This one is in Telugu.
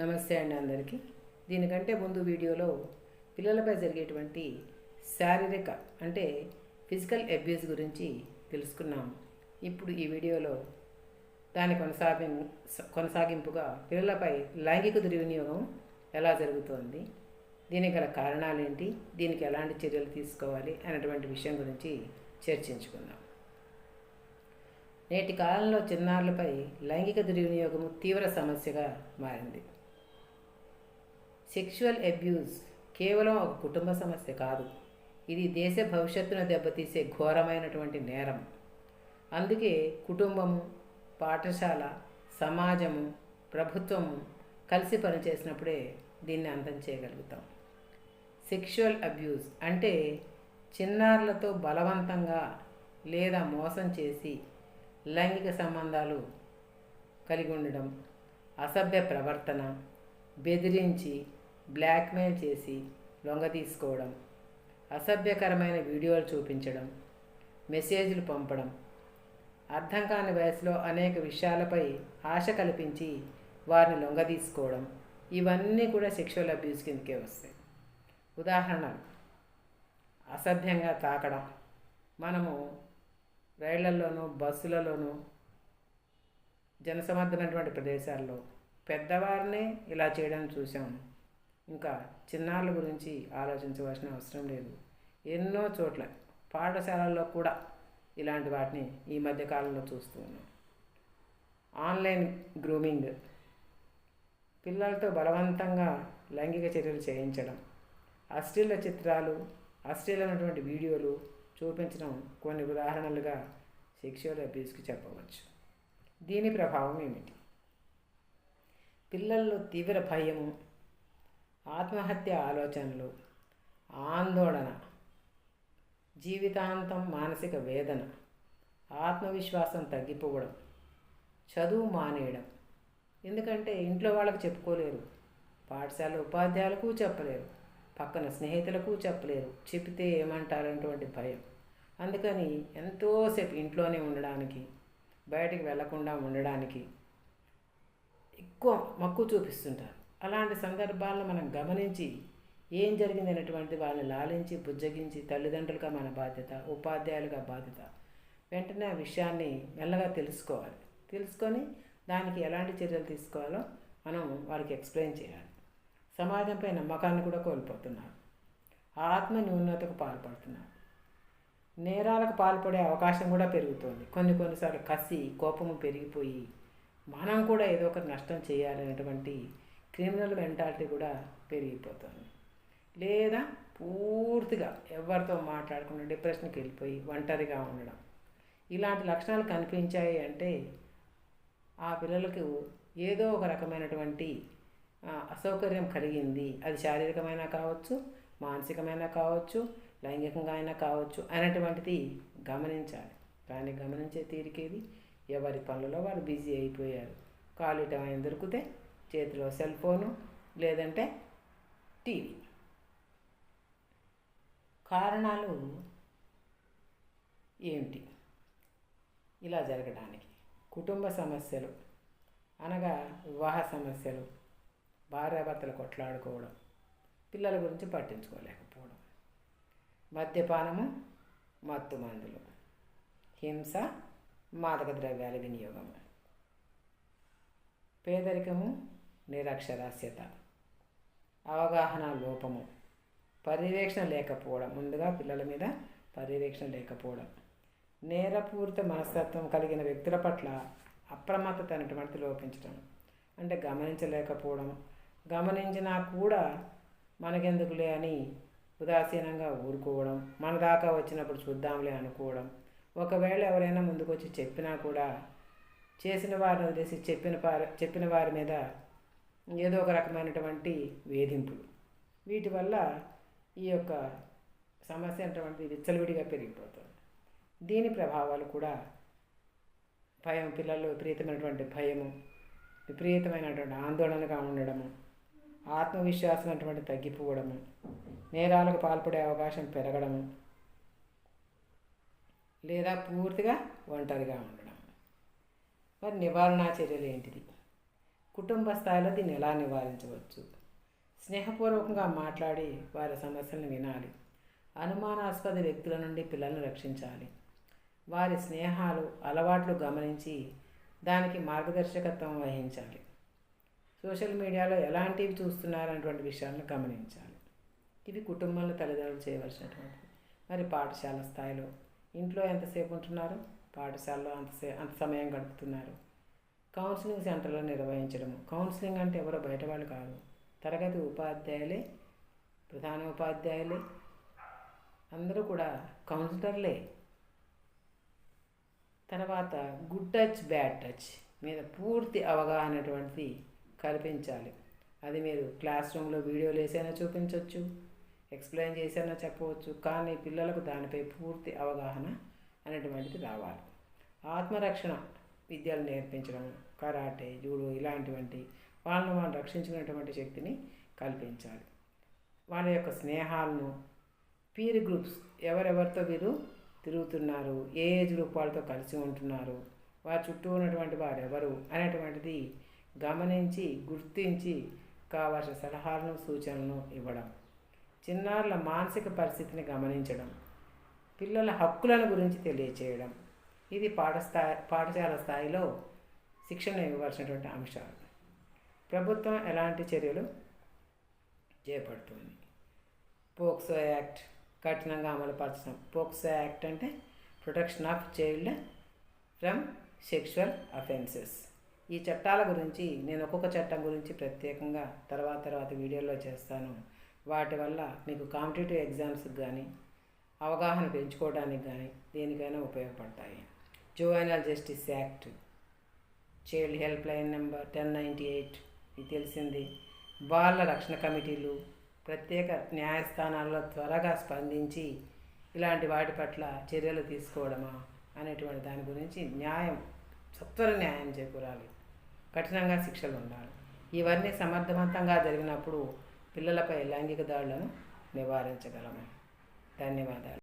నమస్తే అండి అందరికీ. దీనికంటే ముందు వీడియోలో పిల్లలపై జరిగేటువంటి శారీరక అంటే ఫిజికల్ అబ్యూస్ గురించి తెలుసుకున్నాం. ఇప్పుడు ఈ వీడియోలో దాని కొనసాగి కొనసాగింపుగా పిల్లలపై లైంగిక దుర్వినియోగం ఎలా జరుగుతోంది దీనికి గల కారణాలేంటి దీనికి ఎలాంటి చర్యలు తీసుకోవాలి అనేటువంటి విషయం గురించి చర్చించుకుందాం. నేటి కాలంలో చిన్నారులపై లైంగిక దుర్వినియోగము తీవ్ర సమస్యగా మారింది. సెక్షువల్ అబ్యూస్ కేవలం ఒక కుటుంబ సమస్య కాదు. ఇది దేశ భవిష్యత్తును దెబ్బతీసే ఘోరమైనటువంటి నేరం. అందుకే కుటుంబము పాఠశాల సమాజము ప్రభుత్వము కలిసి పనిచేసినప్పుడే దీన్ని అంతం చేయగలుగుతాం. సెక్షువల్ అబ్యూస్ అంటే చిన్నారులతో బలవంతంగా లేదా మోసం చేసి లైంగిక సంబంధాలు కలిగి ఉండడం అసభ్య ప్రవర్తన బెదిరించి బ్లాక్మెయిల్ చేసి లొంగ తీసుకోవడం అసభ్యకరమైన వీడియోలు చూపించడం మెసేజ్లు పంపడం అర్థం కాని వయసులో అనేక విషయాలపై ఆశ కల్పించి వారిని లొంగదీసుకోవడం ఇవన్నీ కూడా సెక్షువల్ అబ్యూస్ కిందకే వస్తాయి. ఉదాహరణలు అసభ్యంగా తాకడం. మనము రైళ్ళలోనూ బస్సులలోనూ జనసమర్థమైనటువంటి ప్రదేశాల్లో పెద్దవారినే ఇలా చేయడం చూసాము ఇంకా చిన్నారుల గురించి ఆలోచించవలసిన అవసరం లేదు. ఎన్నో చోట్ల పాఠశాలల్లో కూడా ఇలాంటి వాటిని ఈ మధ్య కాలంలో చూస్తూ ఉన్నాం. ఆన్లైన్ గ్రూమింగ్ పిల్లలతో బలవంతంగా లైంగిక చర్యలు చేయించడం అశ్లీల చిత్రాలు అశ్లీలమైనటువంటి వీడియోలు చూపించడం కొన్ని ఉదాహరణలుగా సెక్షువల్ అబ్యూస్కి చెప్పవచ్చు. దీని ప్రభావం ఏమిటి? పిల్లల్లో తీవ్ర భయము ఆత్మహత్య ఆలోచనలు ఆందోళన జీవితాంతం మానసిక వేదన ఆత్మవిశ్వాసం తగ్గిపోవడం చదువు మానేయడం. ఎందుకంటే ఇంట్లో వాళ్ళకి చెప్పుకోలేరు పాఠశాల ఉపాధ్యాయులకు చెప్పలేరు పక్కన స్నేహితులకు చెప్పలేరు చెప్తే ఏమంటారనేటువంటి భయం. అందుకని ఎంతోసేపు ఇంట్లోనే ఉండడానికి బయటికి వెళ్ళకుండా ఉండడానికి ఎక్కువ మక్కువ చూపిస్తుంటారు. అలాంటి సందర్భాలను మనం గమనించి ఏం జరిగింది అనేటువంటి వాళ్ళని లాలించి బుజ్జగించి తల్లిదండ్రులుగా మన బాధ్యత ఉపాధ్యాయులుగా బాధ్యత. వెంటనే ఆ విషయాన్ని మెల్లగా తెలుసుకోవాలి. తెలుసుకొని దానికి ఎలాంటి చర్యలు తీసుకోవాలో మనం వారికి ఎక్స్ప్లెయిన్ చేయాలి. సమాజంపై నమ్మకాన్ని కూడా కోల్పోతున్నారు. ఆత్మ న్యూనతకు పాల్పడుతున్నారు. నేరాలకు పాల్పడే అవకాశం కూడా పెరుగుతుంది. కొన్ని కొన్నిసార్లు కసి కోపము పెరిగిపోయి మనం కూడా ఏదో ఒక నష్టం చేయాలనేటువంటి క్రిమినల్ మెంటాలిటీ కూడా పెరిగిపోతుంది. లేదా పూర్తిగా ఎవరితో మాట్లాడకుండా డిప్రెషన్కి వెళ్ళిపోయి ఒంటరిగా ఉండడం. ఇలాంటి లక్షణాలు కనిపించాయి అంటే ఆ పిల్లలకు ఏదో ఒక రకమైనటువంటి అసౌకర్యం కలిగింది. అది శారీరకమైన కావచ్చు మానసికమైన కావచ్చు లైంగికంగా అయినా కావచ్చు అనేటువంటిది గమనించాలి. కానీ గమనించే తీరికేది ఎవరి పనులలో వారు బిజీ అయిపోయారు. ఖాళీ టైం దొరికితే చేతిలో సెల్ ఫోను లేదంటే టీవీ. కారణాలు ఏమిటి? ఇలా జరగడానికి కుటుంబ సమస్యలు అనగా వివాహ సమస్యలు భార్యాభర్తలు కొట్లాడుకోవడం పిల్లల గురించి పట్టించుకోలేకపోవడం మద్యపానము మత్తు మందులు హింస మాదక ద్రవ్యాల వినియోగము పేదరికము నిరక్షరాస్యత అవగాహన లోపము పర్యవేక్షణ లేకపోవడం ముందుగా పిల్లల మీద పర్యవేక్షణ లేకపోవడం. నేరపూరిత మనస్తత్వం కలిగిన వ్యక్తుల పట్ల అప్రమత్తత అనేటువంటి లోపించడం అంటే గమనించలేకపోవడం. గమనించినా కూడా మనకెందుకులే అని ఉదాసీనంగా ఊరుకోవడం. మన దాకా వచ్చినప్పుడు చూద్దాంలే అనుకోవడం. ఒకవేళ ఎవరైనా ముందుకు వచ్చి చెప్పినా కూడా చేసిన వారిని వదిలేసి చెప్పిన వారి చెప్పిన వారి మీద ఏదో ఒక రకమైనటువంటి వేధింపులు. వీటి వల్ల ఈ యొక్క సమస్య అటువంటి విచ్చలవిడిగా పెరిగిపోతుంది. దీని ప్రభావాలు కూడా భయం పిల్లల్లో విపరీతమైనటువంటి భయము విపరీతమైనటువంటి ఆందోళనగా ఉండడము ఆత్మవిశ్వాసం అటువంటి తగ్గిపోవడము నేరాలకు పాల్పడే అవకాశం పెరగడము లేదా పూర్తిగా ఒంటరిగా ఉండడం మరి నివారణ చర్యలు ఏంటిది? కుటుంబ స్థాయిలో దీన్ని ఎలా నివారించవచ్చు? స్నేహపూర్వకంగా మాట్లాడి వారి సమస్యలను వినాలి. అనుమానాస్పద వ్యక్తుల నుండి పిల్లలను రక్షించాలి. వారి స్నేహాలు అలవాట్లు గమనించి దానికి మార్గదర్శకత్వం వహించాలి. సోషల్ మీడియాలో ఎలాంటివి చూస్తున్నారనేటువంటి విషయాలను గమనించాలి. ఇది కుటుంబంలో తల్లిదండ్రులు చేయవలసినటువంటి మరి పాఠశాల స్థాయిలో ఇంట్లో ఎంతసేపు ఉంటున్నారు? పాఠశాలలో అంతసే అంత సమయం గడుపుతున్నారు. కౌన్సిలింగ్ సెంటర్లో నిర్వహించడం కౌన్సిలింగ్ అంటే ఎవరో బయట వాళ్ళు కాదు. తరగతి ఉపాధ్యాయులే ప్రధాన ఉపాధ్యాయులే అందరూ కూడా కౌన్సిలర్లే తర్వాత గుడ్ టచ్ బ్యాడ్ టచ్ మీద పూర్తి అవగాహన అటువంటిది కల్పించాలి. అది మీరు క్లాస్ రూమ్లో వీడియోలు వేసైనా చూపించవచ్చు ఎక్స్ప్లెయిన్ చేసైనా చెప్పవచ్చు కానీ పిల్లలకు దానిపై పూర్తి అవగాహన అనేటువంటిది రావాలి. ఆత్మరక్షణ విద్యలు నేర్పించడం కరాటే జూడో ఇలాంటివంటి వాళ్ళను వాళ్ళు రక్షించుకునేటువంటి శక్తిని కల్పించాలి. వాళ్ళ యొక్క స్నేహాలను పీర్ గ్రూప్స్ ఎవరెవరితో వీరు తిరుగుతున్నారు ఏ ఏజ్ గ్రూప్ వాళ్ళతో కలిసి ఉంటున్నారు వారి చుట్టూ ఉన్నటువంటి వారు ఎవరు అనేటువంటిది గమనించి గుర్తించి కావాల్సిన సలహాలను సూచనలను ఇవ్వడం. చిన్నారుల మానసిక పరిస్థితిని గమనించడం. పిల్లల హక్కులను గురించి తెలియచేయడం. ఇది పాఠస్థాయి పాఠశాల స్థాయిలో శిక్షణ ఇవ్వవలసినటువంటి అంశాలు ప్రభుత్వం ఎలాంటి చర్యలు చేపడుతుంది? పోక్సో యాక్ట్ కఠినంగా అమలుపరచడం. పోక్సో యాక్ట్ అంటే protection of child from sexual offences. ఈ చట్టాల గురించి నేను ఒక్కొక్క చట్టం గురించి ప్రత్యేకంగా తర్వాత తర్వాత వీడియోలో చేస్తాను. వాటి వల్ల మీకు కాంపిటేటివ్ ఎగ్జామ్స్కి కానీ అవగాహన పెంచుకోవడానికి కానీ దేనికైనా ఉపయోగపడతాయి. Juvenile justice act child help line number ten ninety eight ఇది తెలిసింది. బాల రక్షణ కమిటీలు ప్రత్యేక న్యాయస్థానాల్లో త్వరగా స్పందించి ఇలాంటి వాటి పట్ల చర్యలు తీసుకోవడమా అనేటువంటి దాని గురించి న్యాయం సత్వర న్యాయం చేకూరాలి. కఠినంగా శిక్షలు ఉండాలి. ఇవన్నీ సమర్థవంతంగా జరిగినప్పుడు పిల్లలపై లైంగిక దాడులను నివారించగలము. ధన్యవాదాలు.